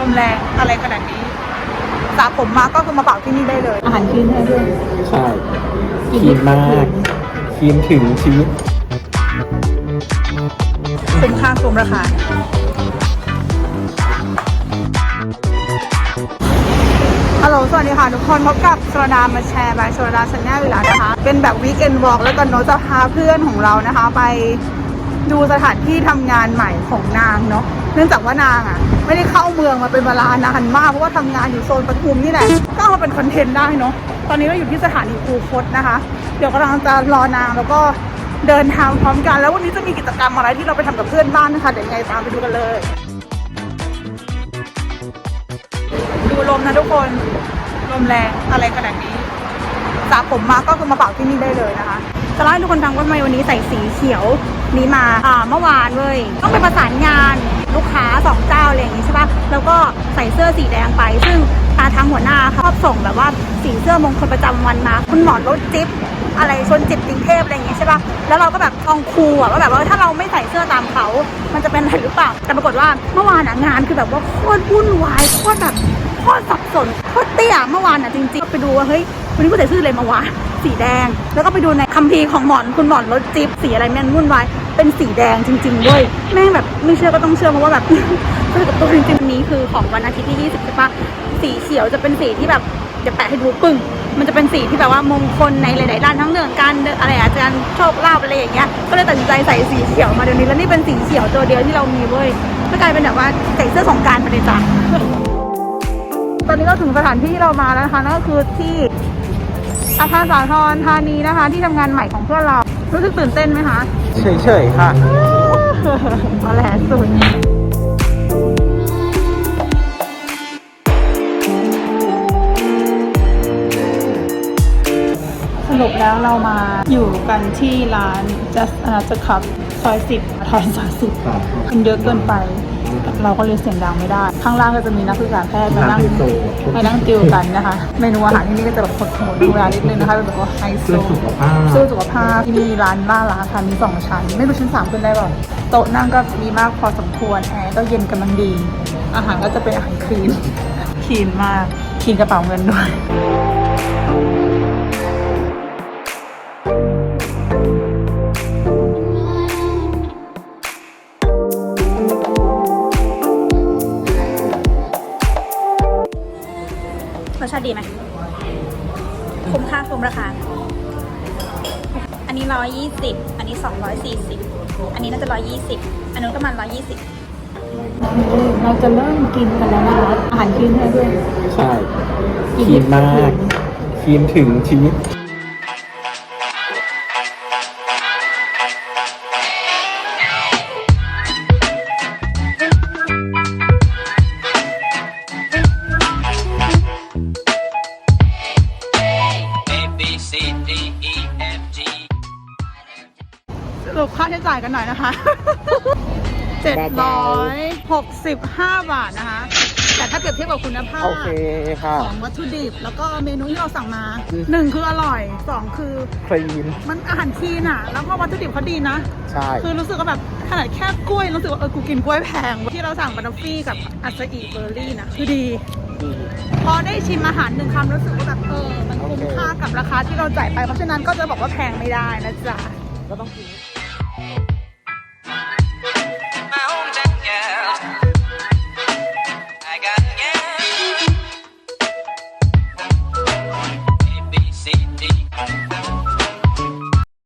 ลมแรงอะไรขนาดนี้สระผมมาก็คือมาเป่าที่นี่ได้เลย อาหารคลีนให้ด้วยใช่คลีนมากคลีนถึงชีวิตคุ้มค่าคุ้มราคาฮัลโหล สวัสดีค่ะ ทุกคนพบกับโซดามาแชร์บายโซดาชาแนลเวลานะคะ เป็นแบบวีคเอนวอล์กแล้วก็โนตจะพาเพื่อนของเรานะคะ ไป ดูสถานที่ทำงานใหม่ของนางเนาะเนื่องจากว่านางอะ ไม่ได้เข้าเมืองมาเป็นเวลานานมากเพราะว่าทำงานอยู่โซนปทุมนี่แหละก็เอามาเป็นคอนเทนต์ได้เนาะตอนนี้เราอยู่ที่สถานีคูคตนะคะ เดี๋ยวกำลังจะรอนางแล้วก็เดินทางพร้อมกัน แล้ววันนี้จะมีกิจกรรมอะไรที่เราไปทำกับเพื่อนบ้านนะคะเดี๋ยวยังไงตามไปดูกันเลย ดูลมนะทุกคนลมแรงอะไรขนาดนี้สระผมมาก็คือมาเป่าที่นี่ได้เลยนะคะ จะเล่าให้ทุกคนฟังว่าทำไมวันนี้ใส่สีเขียวนี้มาอ่าเมื่อวานเว้ยต้องไปประสานงานลูกค้าสองเจ้าอะไรอย่างงี้ใช่ปะแล้วก็ใส่เสื้อสีแดงไป ซึ่งทาทางหัวหน้าเขาชอบส่งแบบว่าสีเสื้อมงคลประจำวันมา คุณหมอรถจิ๊บอะไรชนจิตกรุงเทพอะไรอย่างงี้ใช่ปะแล้วเราก็แบบทองคูอะว่าแบบว่าถ้าเราไม่ใส่เสื้อตามเขา มันจะเป็นอะไรหรือเปล่า แต่ปรากฏว่าเมื่อวานอะงานคือแบบว่าโคตรวุ่นวายโคตรแบบโคตรสับสนโคตรเตี้ยเมื่อวานอะจริงๆ ไปดูว่าเฮ้ย วันนี้กูใส่เสื้ออะไรมาวะสีแดง แล้วก็ไปดูในคัมภีร์ของหมอนคุณหมอนรถจิ๊บสีอะไรแม่นวุ่นวายเป็นสีแดงจริงๆด้วยแม่งแบบไม่เชื่อก็ต้องเชื่อเพราะว่าแบบเจอกับตัวจริงๆนี้คือของวันอาทิตย์ที่20ใช่ปะสีเขียวจะเป็นสีที่แบบจะแปะให้ดูปึ้งมันจะเป็นสีที่แบบว่ามงคลในหลายๆด้านทั้งเรื่องการอะไรอาจารย์โชคลาภอะไรอย่างเงี้ยก็เลยตัดสินใจใส่สีเขียวมาเดี๋ยวนี้แล้วนี่เป็นสีเขียวตัวเดียวที่เรามีเว้ยก็กลายเป็นแบบว่าใส่เสื้อสงการไปเลยจ้ะตอนนี้ก็ถึงสถานที่ที่เรามาแล้วนะคะนั่นก็คือที่ อาคารสาทรธานีนะคะ ที่ทำงานใหม่ของเพื่อนเรา รู้สึกตื่นเต้นไหมคะ เฉยๆ ค่ะเอาแหละสุดสรุปแล้วเรามาอยู่กันที่ร้าน just another cup ซอยสิบทอยสาสิบคนเยอะเกินไป เราก็เลยเสียงดังไม่ได้ ข้างล่างก็จะมีนักศึกษาแพทย์มานั่งนั่งติวมานั่งติวกันนะคะ เมนูอาหารที่นี่ก็จะแบบโหดๆดูเวลานิดนึงนะคะเป็นแบบว่าไฮโซเพื่อสุขภาพสู้สุขภาพที่นี่ร้านบ้านร้านค่ะมีสองชั้น ไม่รู้ชั้นสามขึ้นได้เปล่าโต๊ะนั่งก็มีมากพอสมควรแอร์ก็เย็นกำลังดี อาหารก็จะเป็นอาหารคลีนคลีนมากคลีนกระเป๋าเงินด้วย ชาติดีไหมคุ้มค่าคุ้มราคา อันนี้ร้อยยี่สิบอันนี้สองร้อยสี่สิบอันนี้น่าจะร้อยยี่สิบอันนู้นก็มันร้อยยี่สิบเราจะเริ่มกินกันแล้วนะคะอาหารคลีนให้ด้วย ใช่คลีนมากคลีนถึงชีวิต สรุปค่าใช้จ่ายกันหน่อยนะคะ 765 บาทนะคะ แต่ถ้าเปรียบเทียบกับคุณภาพ โอเคค่ะ ของวัตถุดิบ แล้วก็เมนูที่เราสั่งมาอืม หนึ่งคืออร่อยสองคือคลีนมันอาหารคลีนอะ แล้วก็วัตถุดิบเขาดีนะ ใช่ คือรู้สึกว่าแบบขนาดแค่กล้วยรู้สึกว่าเออกูกินกล้วยแพงที่เราสั่งบานอฟฟี่กับอัสอีเบอร์รี่นะคือดี พอได้ชิมอาหารหนึ่งคำรู้สึกว่าแบบเออ มันคุ้มโอเคค่ากับราคาที่เราจ่ายไป เพราะฉะนั้นก็จะบอกว่าแพงไม่ได้นะจ๊ะ ก็ต้องกิน